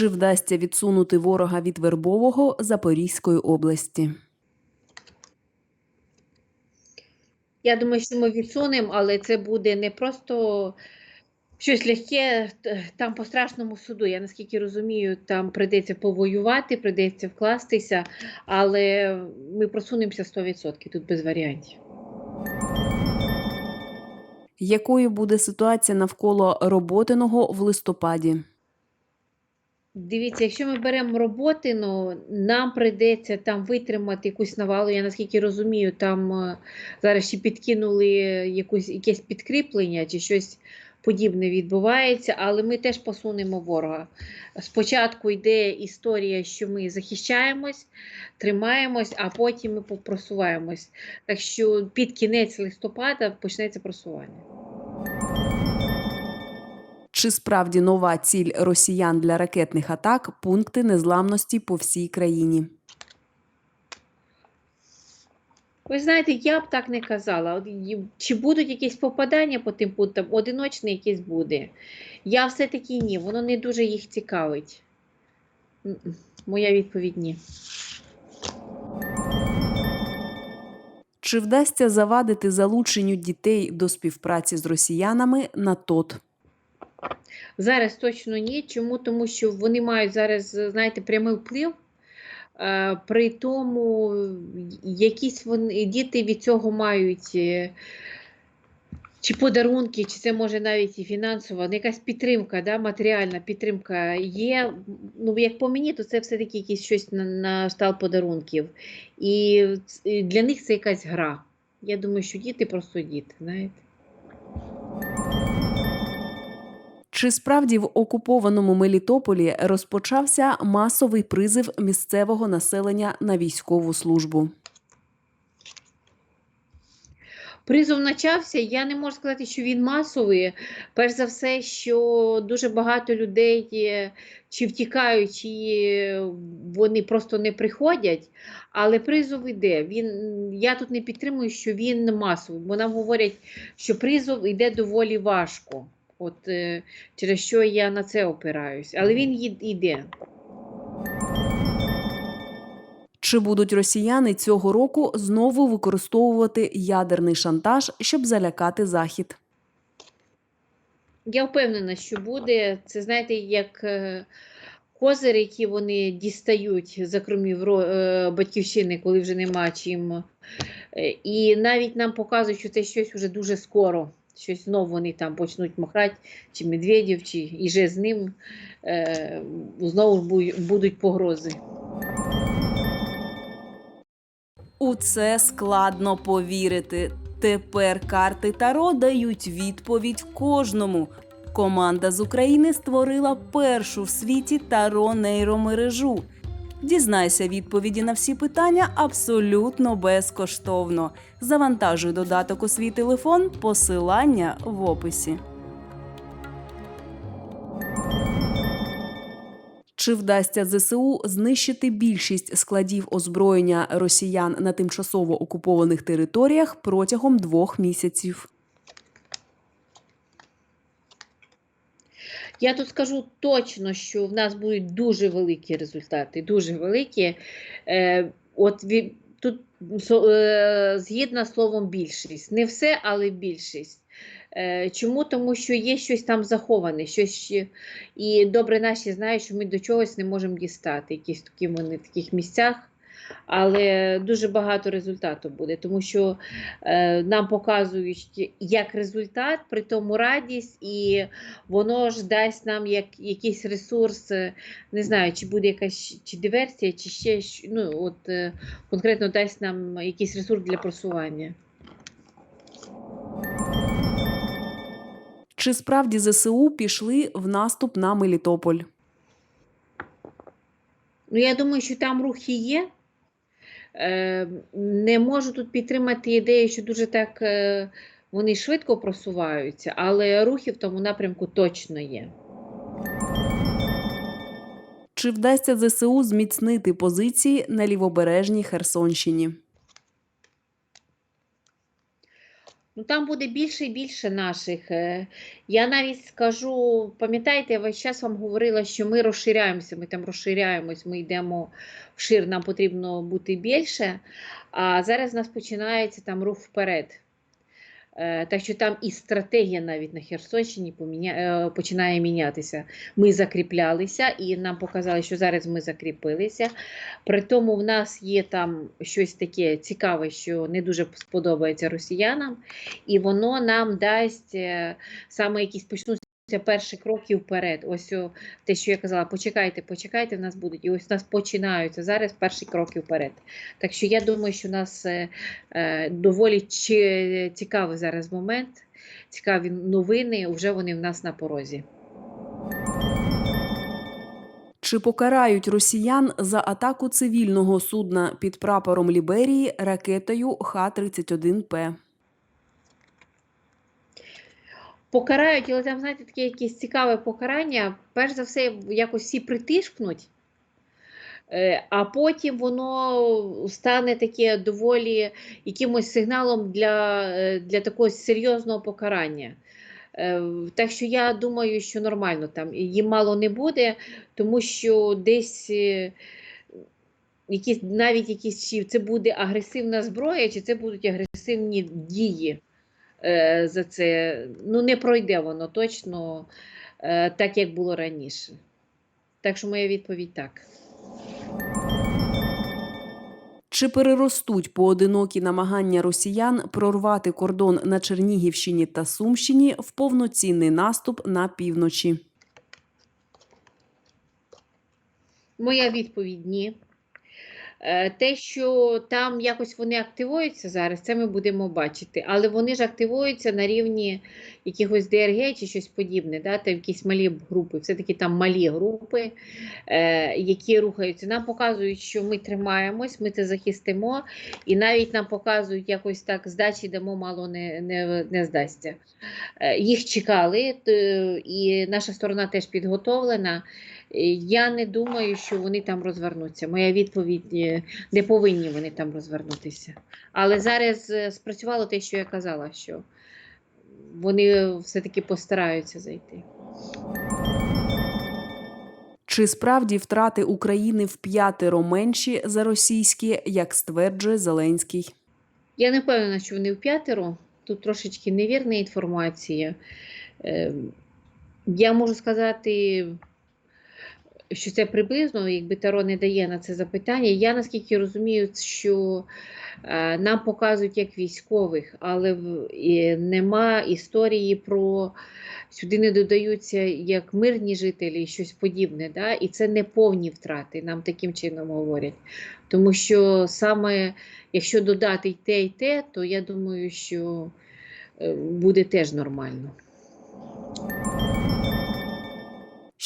Чи вдасться відсунути ворога від Вербового Запорізької області? Я думаю, що ми відсунемо, але це буде не просто щось легке. Там по страшному суду. Я наскільки розумію, там прийдеться повоювати, прийдеться вкластися, але ми просунемося 100%, тут без варіантів. Якою буде ситуація навколо роботиного в листопаді? Дивіться, якщо ми беремо роботину, нам прийдеться там витримати якусь навалу. Я наскільки розумію, там е, зараз ще підкинули якусь, якесь підкріплення чи щось подібне відбувається, але ми теж посунемо ворога. Спочатку йде історія, що ми захищаємось, тримаємось, а потім ми просуваємось. Так що під кінець листопада почнеться просування. Чи справді нова ціль росіян для ракетних атак пункти незламності по всій країні? Ви знаєте, я б так не казала. Чи будуть якісь попадання по тим пунктам? Одиночне якесь буде. Я все-таки ні, воно не дуже їх цікавить. Моя відповідь ні. Чи вдасться завадити залученню дітей до співпраці з росіянами на ТОТ? Зараз точно ні. Чому? Тому що вони мають зараз, знаєте, прямий вплив. Е, При тому, якісь вони діти від цього мають е, чи подарунки, чи це може навіть і фінансова, ну, якась підтримка, да, матеріальна підтримка є. Ну, як по мені, то це все-таки якісь щось на, на штал подарунків. І для них це якась гра. Я думаю, що діти просто діти, знаєте. Чи справді в окупованому Мелітополі розпочався масовий призив місцевого населення на військову службу? Призов почався. Я не можу сказати, що він масовий. Перш за все, що дуже багато людей чи втікають, чи вони просто не приходять. Але призов йде. Він, я тут не підтримую, що він масовий, бо нам говорять, що призов йде доволі важко. От е, через що я на це опираюсь. Але він йде. Чи будуть росіяни цього року знову використовувати ядерний шантаж, щоб залякати захід? Я впевнена, що буде. Це знаєте, як е, козир, які вони дістають за кромів е, батьківщини, коли вже нема чим. І навіть нам показують, що це щось вже дуже скоро. Щось знову вони там почнуть махати, чи Медведєв, чи іже з ним. Е, Знову будуть погрози. У це складно повірити. Тепер карти Таро дають відповідь кожному. Команда з України створила першу в світі таро нейромережу. Дізнайся відповіді на всі питання абсолютно безкоштовно. Завантажуй додаток у свій телефон, посилання в описі. Чи вдасться ЗСУ знищити більшість складів озброєння росіян на тимчасово окупованих територіях протягом двох місяців? Я тут скажу точно, що в нас будуть дуже великі результати, дуже великі. Е, от тут е, згідно словом більшість. Не все, але більшість. Е, чому? Тому що є щось там заховане, щось і добре наші знають, що ми до чогось не можемо дістати, якісь такі вони в таких місцях. Але дуже багато результату буде, тому що е, нам показують як результат, при тому радість, і воно ж дасть нам як, якийсь ресурс, е, не знаю, чи буде якась чи диверсія, чи ще ну, от, е, конкретно дасть нам якийсь ресурс для просування. Чи справді ЗСУ пішли в наступ на Мелітополь? Ну, я думаю, що там рухи є. Е, не можу тут підтримати ідею, що дуже так е, вони швидко просуваються, але рухи в тому напрямку точно є. Чи вдасться ЗСУ зміцнити позиції на лівобережній Херсонщині? Ну, там буде більше і більше наших. Е, Я навіть скажу, пам'ятаєте, я весь час вам говорила, що ми розширяємося, ми там розширяємось, ми йдемо вшир, нам потрібно бути більше. А зараз у нас починається там рух вперед. Е, Так що там і стратегія навіть на Херсонщині е, починає мінятися. Ми закріплялися і нам показали, що зараз ми закріпилися. При тому в нас є там щось таке цікаве, що не дуже сподобається росіянам, і воно нам дасть е, саме якісь почнуться перші кроки вперед. Ось те, що я казала, почекайте, почекайте, в нас будуть. І ось у нас починаються зараз перші кроки вперед. Так що я думаю, що у нас е, е, доволі цікавий зараз момент, цікаві новини, вже вони в нас на порозі. Чи покарають росіян за атаку цивільного судна під прапором Ліберії ракетою Х-31П? Покарають, але там, знаєте, таке якесь цікаве покарання. Перш за все, якось всі притишкнуть, е, а потім воно стане таке доволі якимось сигналом для, е, для такого серйозного покарання. Е, Так що я думаю, що нормально там їм мало не буде, тому що десь якісь, навіть якісь чи це буде агресивна зброя, чи це будуть агресивні дії за це. Ну, не пройде воно точно е, так, як було раніше. Так що моя відповідь так. Чи переростуть поодинокі намагання росіян прорвати кордон на Чернігівщині та Сумщині в повноцінний наступ на півночі? Моя відповідь ні. Е, Те, що там якось вони активуються зараз, це ми будемо бачити. Але вони ж активуються на рівні якихось ДРГ чи щось подібне. Да? Там якісь малі групи, все-таки там малі групи, е, які рухаються. Нам показують, що ми тримаємось, ми це захистимо, і навіть нам показують якось так здачі дамо, мало не, не, не здасться. Е, їх чекали, і наша сторона теж підготовлена. Я не думаю, що вони там розвернуться. Моя відповідь е, не повинні вони там розвернутися. Але зараз е, спрацювало те, що я казала, що вони все-таки постараються зайти. Чи справді втрати України в п'ятеро менші за російські, як стверджує Зеленський? Я не впевнена, що вони в п'ятеро. Тут трошечки невірна інформація. Е, Я можу сказати, що це приблизно, якби Таро не дає на це запитання. Я наскільки розумію, що е, нам показують як військових, але нема історії про сюди не додаються як мирні жителі щось подібне. Да? І це не повні втрати, нам таким чином говорять. Тому що саме якщо додати й те, і те, то я думаю, що е, буде теж нормально.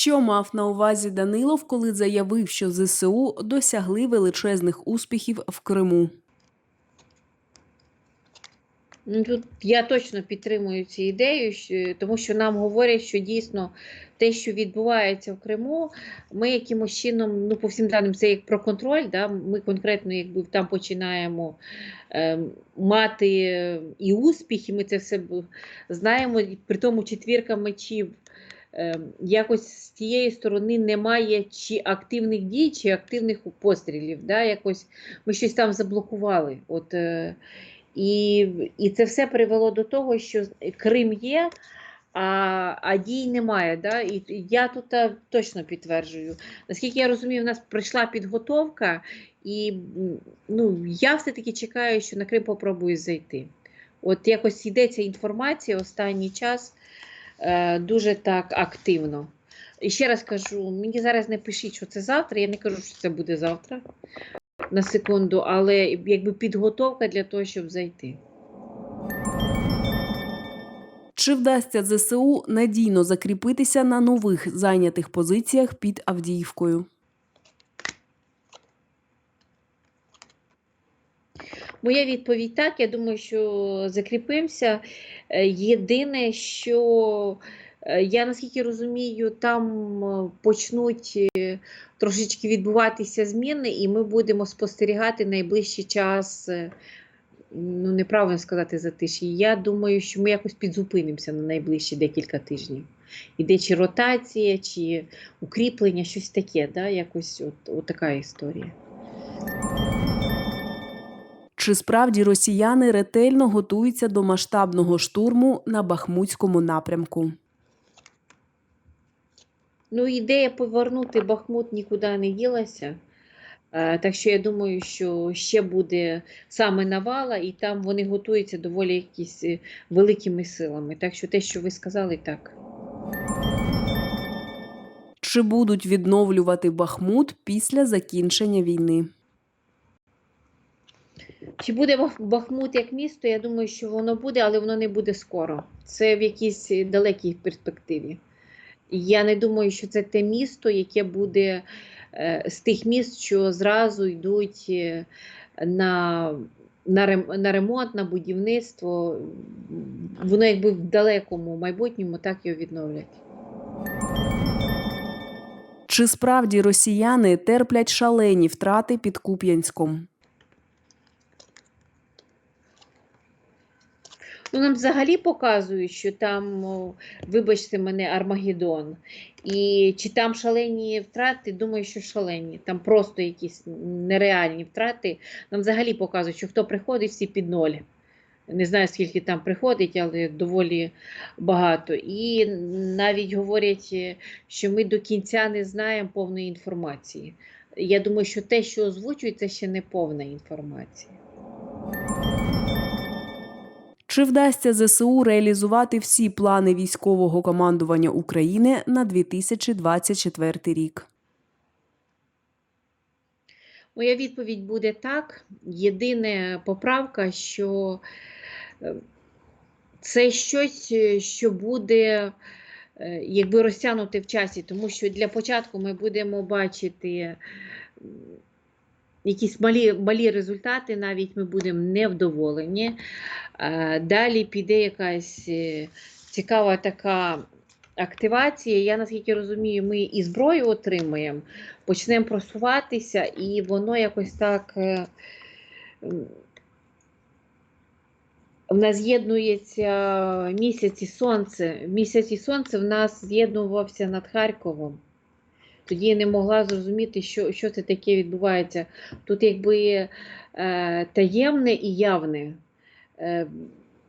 Що мав на увазі Данилов, коли заявив, що ЗСУ досягли величезних успіхів в Криму? Ну, тут я точно підтримую цю ідею, тому що нам говорять, що дійсно те, що відбувається в Криму, ми якимось чином, ну по всім даним, це як про контроль. Да? Ми конкретно якби там починаємо е, мати і успіхи, ми це все знаємо, при тому четвірка мечів. Е, якось з тієї сторони немає чи активних дій, чи активних пострілів. Да? Якось ми щось там заблокували. От, е, і, і це все привело до того, що Крим є, а, а дій немає. Да? І я тут е, точно підтверджую. Наскільки я розумію, в нас прийшла підготовка, і ну, я все-таки чекаю, що на Крим попробують зайти. От якось йдеться інформація останній час дуже так активно. І ще раз кажу, мені зараз не пишіть, що це завтра. Я не кажу, що це буде завтра на секунду, але якби підготовка для того, щоб зайти. Чи вдасться ЗСУ надійно закріпитися на нових зайнятих позиціях під Авдіївкою? Моя відповідь так. Я думаю, що закріпимося. Е, Єдине, що е, я наскільки розумію, там е, почнуть трошечки відбуватися зміни, і ми будемо спостерігати найближчий час ну неправильно сказати затиші. Я думаю, що ми якось підзупинимося на найближчі декілька тижнів. Іде чи ротація, чи укріплення, щось таке, да? якось от, от така історія. Чи справді росіяни ретельно готуються до масштабного штурму на Бахмутському напрямку? Ну, ідея повернути Бахмут нікуди не ділася. Е, Так що я думаю, що ще буде саме навала, і там вони готуються доволі якісь е, великими силами. Так що те, що ви сказали, так. Чи будуть відновлювати Бахмут після закінчення війни? Чи буде Бахмут як місто? Я думаю, що воно буде, але воно не буде скоро. Це в якійсь далекій перспективі. Я не думаю, що це те місто, яке буде е, з тих міст, що зразу йдуть е, на, на ремонт, на будівництво. Воно якби в далекому майбутньому так його відновлять. Чи справді росіяни терплять шалені втрати під Куп'янськом? Ну, нам взагалі показують, що там, вибачте мене, Армагеддон. І чи там шалені втрати, думаю, що шалені. Там просто якісь нереальні втрати. Нам взагалі показують, що хто приходить, всі під ноль. Не знаю, скільки там приходить, але доволі багато. І навіть говорять, е, що ми до кінця не знаємо повної інформації. Я думаю, що те, що озвучують, це ще не повна інформація. Чи вдасться ЗСУ реалізувати всі плани військового командування України на 2024 рік? Моя відповідь буде так. Єдина поправка, що е, це щось, е, що буде е, якби розтягнути в часі, тому що для початку ми будемо бачити якісь малі, малі результати, навіть ми будемо невдоволені. Далі піде якась е, цікава така активація. Я наскільки розумію, ми і зброю отримаємо, почнемо просуватися, і воно якось так. е, В нас з'єднується місяць і сонце. Місяць і сонце в нас з'єднувався над Харковом. Тоді я не могла зрозуміти, що, що це таке відбувається. Тут якби е, таємне і явне. Е,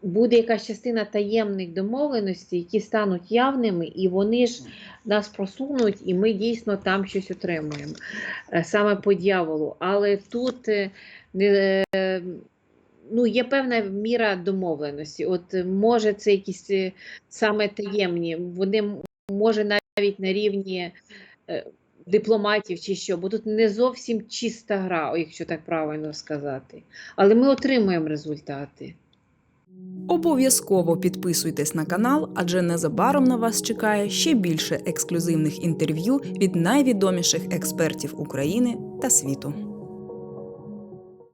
буде якась частина таємних домовленостей, які стануть явними, і вони ж нас просунуть, і ми дійсно там щось отримуємо е, саме по дьяволу. Але тут е, е, ну, є певна міра домовленості. От може це якісь саме таємні, вони може навіть на рівні дипломатів чи що, бо тут не зовсім чиста гра, якщо так правильно сказати. Але ми отримуємо результати. Обов'язково підписуйтесь на канал, адже незабаром на вас чекає ще більше ексклюзивних інтерв'ю від найвідоміших експертів України та світу.